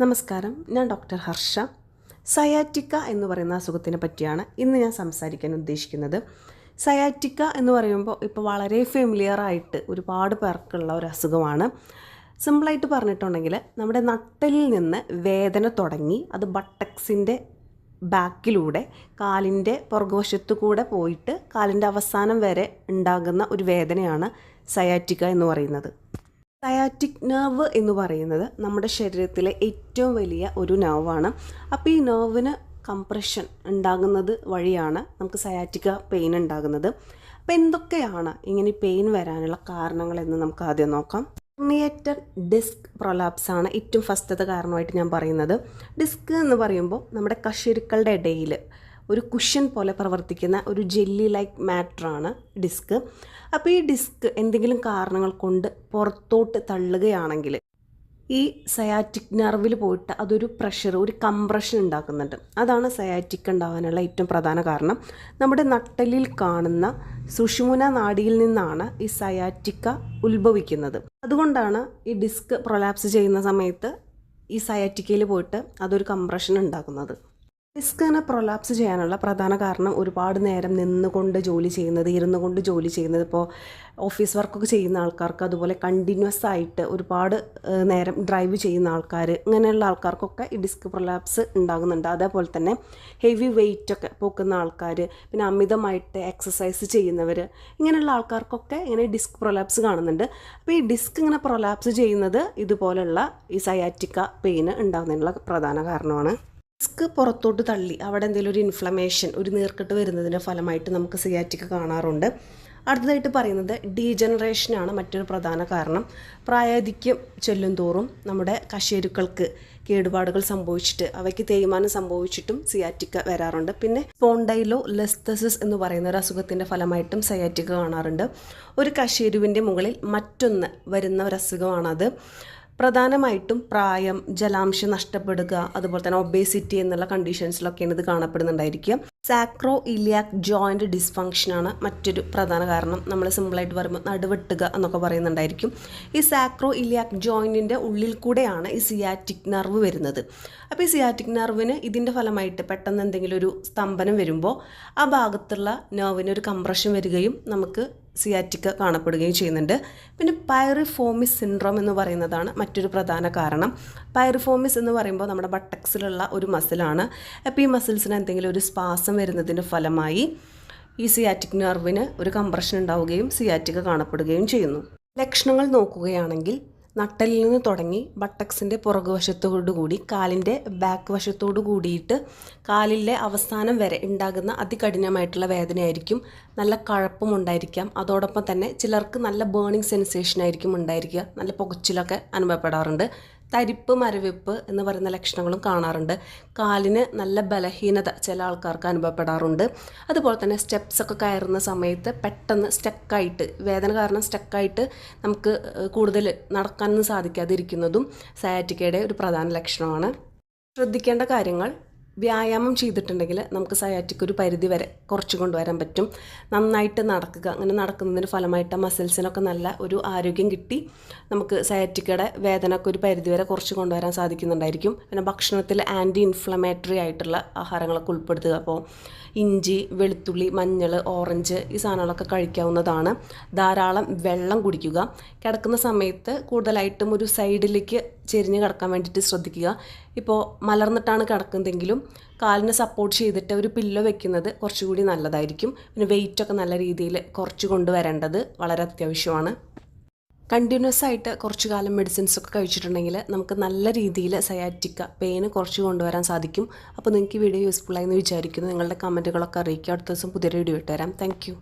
നമസ്കാരം. ഞാൻ doctor Harsh. Sciatica എന്ന് പറയുന്ന അസുഖത്തിനെ പറ്റിയാണ് ഇന്ന് ഞാൻ സംസാരിക്കാൻ ഉദ്ദേശിക്കുന്നത്. സയാറ്റിക്ക എന്ന് പറയുമ്പോൾ ഇപ്പോൾ വളരെ ഫെമിലിയർ ആയിട്ട് ഒരുപാട് പേർക്കുള്ള ഒരു അസുഖമാണ്. സിമ്പിളായിട്ട് പറഞ്ഞിട്ടുണ്ടെങ്കിൽ നമ്മുടെ നട്ടലിൽ നിന്ന് വേദന തുടങ്ങി അത് ബട്ടക്സിന്റെ ബാക്കിലൂടെ കാലിന്റെ പുറകുവശത്തു കൂടെ പോയിട്ട് കാലിന്റെ അവസാനം വരെ ഉണ്ടാകുന്ന ഒരു വേദനയാണ് സയാറ്റിക്ക എന്ന് പറയുന്നത്. സയാറ്റിക് നെർവ് എന്ന് പറയുന്നത് നമ്മുടെ ശരീരത്തിലെ ഏറ്റവും വലിയ ഒരു നെർവാണ് അപ്പോൾ ഈ നെർവിന് കംപ്രഷൻ ഉണ്ടാകുന്നത് വഴിയാണ് നമുക്ക് സയാറ്റിക്ക പെയിൻ ഉണ്ടാകുന്നത്. അപ്പോൾ എന്തൊക്കെയാണ് ഇങ്ങനെ പെയിൻ വരാനുള്ള കാരണങ്ങളെന്ന് നമുക്ക് ആദ്യം നോക്കാം. ഹെർണിയേറ്റർ ഡിസ്ക് പ്രൊലാപ്സ് ആണ് ഏറ്റവും ഫസ്റ്റത്തെ കാരണമായിട്ട് ഞാൻ പറയുന്നത്. ഡിസ്ക് എന്ന് പറയുമ്പോൾ നമ്മുടെ കശിരുക്കളുടെ ഇടയിൽ ഒരു കുഷൻ പോലെ പ്രവർത്തിക്കുന്ന ഒരു ജെല്ലി ലൈക്ക് മാറ്ററാണ് ഡിസ്ക് അപ്പോൾ ഈ ഡിസ്ക് എന്തെങ്കിലും കാരണങ്ങൾ കൊണ്ട് പുറത്തോട്ട് തള്ളുകയാണെങ്കിൽ ഈ സയാറ്റിക് നെർവിൽ പോയിട്ട് അതൊരു പ്രഷർ ഒരു കംപ്രഷൻ ഉണ്ടാക്കുന്നുണ്ട്. അതാണ് സയാറ്റിക് ഉണ്ടാകാനുള്ള ഏറ്റവും പ്രധാന കാരണം. നമ്മുടെ നട്ടലിൽ കാണുന്ന സുഷുമുന നാടിയിൽ നിന്നാണ് ഈ സയാറ്റിക്ക ഉത്ഭവിക്കുന്നത്. അതുകൊണ്ടാണ് ഈ ഡിസ്ക് പ്രൊലാപ്സ് ചെയ്യുന്ന സമയത്ത് ഈ സയാറ്റിക്കയിൽ പോയിട്ട് അതൊരു കംപ്രഷൻ ഉണ്ടാക്കുന്നത്. ഡിസ്കിനെ പ്രൊലാപ്സ് ചെയ്യാനുള്ള പ്രധാന കാരണം ഒരുപാട് നേരം നിന്നുകൊണ്ട് ജോലി ചെയ്യുന്നത് ഇരുന്നു കൊണ്ട് ജോലി ചെയ്യുന്നത് ഇപ്പോൾ ഓഫീസ് വർക്കൊക്കെ ചെയ്യുന്ന ആൾക്കാർക്ക് അതുപോലെ കണ്ടിന്യൂസ് ആയിട്ട് ഒരുപാട് നേരം ഡ്രൈവ് ചെയ്യുന്ന ആൾക്കാർ ഇങ്ങനെയുള്ള ആൾക്കാർക്കൊക്കെ ഈ ഡിസ്ക് പ്രൊലാപ്സ് ഉണ്ടാകുന്നുണ്ട്. അതേപോലെ തന്നെ ഹെവി വെയിറ്റ് ഒക്കെ പോക്കുന്ന ആൾക്കാർ പിന്നെ അമിതമായിട്ട് എക്സസൈസ് ചെയ്യുന്നവർ ഇങ്ങനെയുള്ള ആൾക്കാർക്കൊക്കെ ഇങ്ങനെ ഡിസ്ക് പ്രൊലാപ്സ് കാണുന്നുണ്ട്. അപ്പോൾ ഈ ഡിസ്ക് ഇങ്ങനെ പ്രൊലാപ്സ് ചെയ്യുന്നത് ഇതുപോലുള്ള ഈ സയാറ്റിക്ക പെയിന് ഉണ്ടാകുന്നതിനുള്ള പ്രധാന കാരണമാണ്. ഡിസ്ക് പുറത്തോട്ട് തള്ളി. അവിടെ എന്തെങ്കിലും ഒരു ഇൻഫ്ലമേഷൻ ഒരു നീർക്കെട്ട് വരുന്നതിന്റെ ഫലമായിട്ട് നമുക്ക് സിയാറ്റിക് കാണാറുണ്ട്. അടുത്തതായിട്ട് പറയുന്നത് ഡീജനറേഷനാണ് മറ്റൊരു പ്രധാന കാരണം. പ്രായാധിക്യം ചൊല്ലും തോറും നമ്മുടെ കശേരുക്കൾക്ക് കേടുപാടുകൾ സംഭവിച്ചിട്ട് അവയ്ക്ക് തേയ്മാനം സംഭവിച്ചിട്ടും സിയാറ്റിക്ക വരാറുണ്ട്. പിന്നെ സ്പോണ്ടൈലോ ലെസ്തസിസ് എന്ന് പറയുന്ന ഒരു അസുഖത്തിന്റെ ഫലമായിട്ടും സയാറ്റിക്ക കാണാറുണ്ട്. ഒരു കശേരുവിന്റെ മുകളിൽ മറ്റൊന്ന് വരുന്ന ഒരു അസുഖമാണത്. പ്രധാനമായിട്ടും പ്രായം ജലാംശം നഷ്ടപ്പെടുക അതുപോലെ തന്നെ ഒബേസിറ്റി എന്നുള്ള കണ്ടീഷൻസിലൊക്കെയാണ് ഇത് കാണപ്പെടുന്നുണ്ടായിരിക്കുക. സാക്രോ ഇലിയാക് ജോയിന്റ് ഡിസ്ഫങ്ഷനാണ് മറ്റൊരു പ്രധാന കാരണം. നമ്മൾ സിമ്പിളായിട്ട് പറയുമ്പോൾ നടുവെട്ടുക എന്നൊക്കെ പറയുന്നുണ്ടായിരിക്കും. ഈ സാക്രോ ഇലിയാക് ജോയിന്റിന്റെ ഉള്ളിൽ കൂടെയാണ് ഈ സിയാറ്റിക് നെർവ് വരുന്നത്. അപ്പോൾ ഈ സിയാറ്റിക് നെർവിന് ഇതിന്റെ ഫലമായിട്ട് പെട്ടെന്ന് എന്തെങ്കിലും ഒരു സ്തംഭനം വരുമ്പോൾ ആ ഭാഗത്തുള്ള നെർവിന് ഒരു കംപ്രഷൻ വരികയും നമുക്ക് സിയാറ്റിക്ക കാണപ്പെടുകയും ചെയ്യുന്നുണ്ട്. പിന്നെ പൈറിഫോമിസ് സിൻഡ്രോം എന്ന് പറയുന്നതാണ് മറ്റൊരു പ്രധാന കാരണം. പൈറിഫോമിസ് എന്ന് പറയുമ്പോൾ നമ്മുടെ ബട്ടക്സിലുള്ള ഒരു മസിലാണ് അപ്പോൾ ഈ മസിൽസിന് എന്തെങ്കിലും ഒരു സ്പാസം വരുന്നതിന്റെ ഫലമായി ഈ സിയാറ്റിക് നെർവിന് ഒരു കംപ്രഷൻ ഉണ്ടാവുകയും സിയാറ്റിക് കാണപ്പെടുകയും ചെയ്യുന്നു. ലക്ഷണങ്ങൾ നോക്കുകയാണെങ്കിൽ നട്ടലിൽ നിന്ന് തുടങ്ങി ബട്ടക്സിന്റെ പുറകുവശത്തോടുകൂടി കാലിന്റെ ബാക്ക് വശത്തോടു കൂടിയിട്ട് കാലിലെ അവസാനം വരെ ഉണ്ടാകുന്ന അതികഠിനമായിട്ടുള്ള വേദനയായിരിക്കും നല്ല കഴപ്പും ഉണ്ടായിരിക്കാം. അതോടൊപ്പം തന്നെ ചിലർക്ക് നല്ല ബേണിംഗ് സെൻസേഷൻ ആയിരിക്കും ഉണ്ടായിരിക്കുക നല്ല പുകച്ചിലൊക്കെ അനുഭവപ്പെടാറുണ്ട്. തരിപ്പ് മരവിപ്പ് എന്ന് പറയുന്ന ലക്ഷണങ്ങളും കാണാറുണ്ട്. കാലിന് നല്ല ബലഹീനത ചില ആൾക്കാർക്ക് അനുഭവപ്പെടാറുണ്ട്. അതുപോലെ തന്നെ സ്റ്റെപ്സ് ഒക്കെ കയറുന്ന സമയത്ത് പെട്ടെന്ന് സ്റ്റക്കായിട്ട് വേദന കാരണം സ്റ്റക്കായിട്ട് നമുക്ക് കൂടുതൽ നടക്കാനൊന്നും സാധിക്കാതിരിക്കുന്നതും സയാറ്റിക്കയുടെ ഒരു പ്രധാന ലക്ഷണമാണ്. ശ്രദ്ധിക്കേണ്ട കാര്യങ്ങൾ വ്യായാമം ചെയ്തിട്ടുണ്ടെങ്കിൽ നമുക്ക് സയാറ്റിക് ഒരു പരിധി വരെ കുറച്ച് കൊണ്ടുവരാൻ പറ്റും. നന്നായിട്ട് നടക്കുക. അങ്ങനെ നടക്കുന്നതിന് ഫലമായിട്ട് മസിൽസിനൊക്കെ നല്ല ഒരു ആരോഗ്യം കിട്ടി. നമുക്ക് സയാറ്റിക്കയുടെ വേദന ഒക്കെ ഒരു പരിധി വരെ കുറച്ച് കൊണ്ടുവരാൻ സാധിക്കുന്നുണ്ടായിരിക്കും. പിന്നെ ഭക്ഷണത്തിൽ ആന്റി ഇൻഫ്ലമേറ്ററി ആയിട്ടുള്ള ആഹാരങ്ങളൊക്കെ ഉൾപ്പെടുത്തുക. അപ്പോൾ ഇഞ്ചി വെളുത്തുള്ളി മഞ്ഞൾ ഓറഞ്ച് ഈ സാധനങ്ങളൊക്കെ കഴിക്കാവുന്നതാണ്. ധാരാളം വെള്ളം കുടിക്കുക. കിടക്കുന്ന സമയത്ത് കൂടുതലായിട്ടും ഒരു സൈഡിലേക്ക് ചെരിഞ്ഞ് കിടക്കാൻ വേണ്ടിയിട്ട് ശ്രദ്ധിക്കുക. ഇപ്പോൾ മലർന്നിട്ടാണ് കിടക്കുന്നതെങ്കിലും കാലിനെ സപ്പോർട്ട് ചെയ്തിട്ട് ഒരു പില്ലോ വെക്കുന്നത് കുറച്ചുകൂടി നല്ലതായിരിക്കും. പിന്നെ വെയിറ്റൊക്കെ നല്ല രീതിയിൽ കുറച്ച് കൊണ്ടുവരേണ്ടത് വളരെ അത്യാവശ്യമാണ്. കണ്ടിന്യൂസ് ആയിട്ട് കുറച്ചു കാലം മെഡിസിൻസ് ഒക്കെ കഴിച്ചിട്ടുണ്ടെങ്കിൽ നമുക്ക് നല്ല രീതിയിൽ സയാറ്റിക്ക പെയിന് കുറച്ച് കൊണ്ടുവരാൻ സാധിക്കും. അപ്പോൾ നിങ്ങൾക്ക് ഈ വീഡിയോ യൂസ്ഫുൾ ആയി എന്ന് വിചാരിക്കുന്നു. നിങ്ങളുടെ കമന്റുകളൊക്കെ അറിയിക്കുക. അടുത്ത ദിവസം പുതിയൊരു വീഡിയോ ഇട്ട് വരാം. താങ്ക്